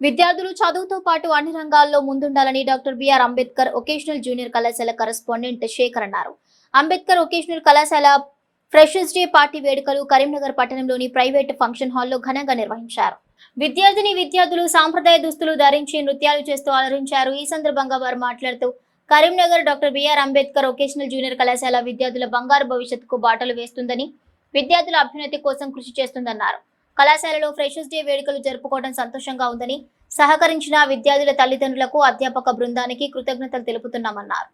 విద్యార్థులు చదువుతో పాటు అన్ని రంగాల్లో ముందుండాలని doctor BR Ambedkar vocational junior కళాశాల కరెస్పాండెంట్ శేఖర్ అన్నారు. అంబేద్కర్ ఒకేషనల్ కళాశాల ఫ్రెషర్స్ డే పార్టీ వేడుకలు కరీంనగర్ పట్టణంలోని ప్రైవేట్ ఫంక్షన్ హాల్లో ఘనంగా నిర్వహించారు. విద్యార్థిని విద్యార్థులు సాంప్రదాయ దుస్తులు ధరించి నృత్యాలు చేస్తూ అలరించారు. ఈ సందర్భంగా వారు మాట్లాడుతూ Karimnagar doctor BR Ambedkar vocational junior కళాశాల విద్యార్థుల బంగారు భవిష్యత్తుకు బాటలు వేస్తుందని విద్యార్థుల అభ్యున్నతి కోసం కృషి చేస్తుందన్నారు. కళాశాలలో ఫ్రెషర్స్ డే వేడుకలు జరుపుకోవడం సంతోషంగా ఉందని సహకరించిన విద్యార్థుల తల్లిదండ్రులకు అధ్యాపక బృందానికి కృతజ్ఞతలు తెలుపుతున్నామన్నారు.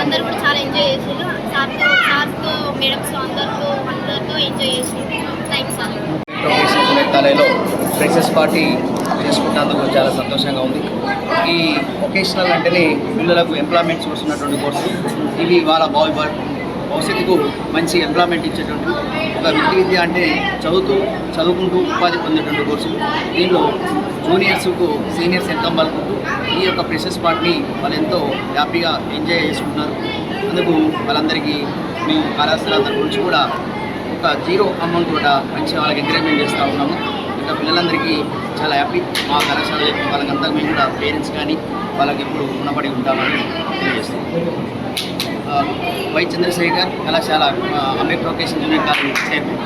అందరు కూడా చాలా ఎంజాయ్ చేసారు సార్తో సార్తో మేడమ్స్ అందరితో అందరితో ఎంజాయ్ చేసారు thanks sir. Professor freshers party చేసుకున్నందుకు చాలా సంతోషంగా ఉంది. ఈ ఒకేషనల్ అంటేనే పిల్లలకు ఎంప్లాయ్మెంట్ చూస్తున్నటువంటి కోర్సు ఇవి వాళ్ళ భావి భవిష్యత్తుకు మంచి ఎంప్లాయ్మెంట్ ఇచ్చేటువంటి ఒక వృత్తి విద్య అంటే చదువుతూ చదువుకుంటూ ఉపాధి పొందేటువంటి కోర్సు. దీనిలో జూనియర్స్కు సీనియర్స్ ఎంత పలుకుంటూ ఈ యొక్క ఫ్రెషర్స్ పార్ట్ని వాళ్ళు ఎంతో హ్యాపీగా ఎంజాయ్ చేసుకుంటున్నారు. అందుకు వాళ్ళందరికీ మేము కళాశాల తరపు నుంచి కూడా ఒక జీరో అమౌంట్ కూడా మంచి వాళ్ళకి ఎంకరేజ్మెంట్ చేస్తూ ఉన్నాము. ఇంకా పిల్లలందరికీ చాలా హ్యాపీ. మా కళాశాల చెప్పిన వాళ్ళకంతా మేము కూడా పేరెంట్స్ కానీ వాళ్ళకి ఎప్పుడు రుణపడి ఉంటామని తెలియజేస్తాం వై చంద్రశేఖర్ కళాశాల ఆ, Ambedkar vocational junior college chairman.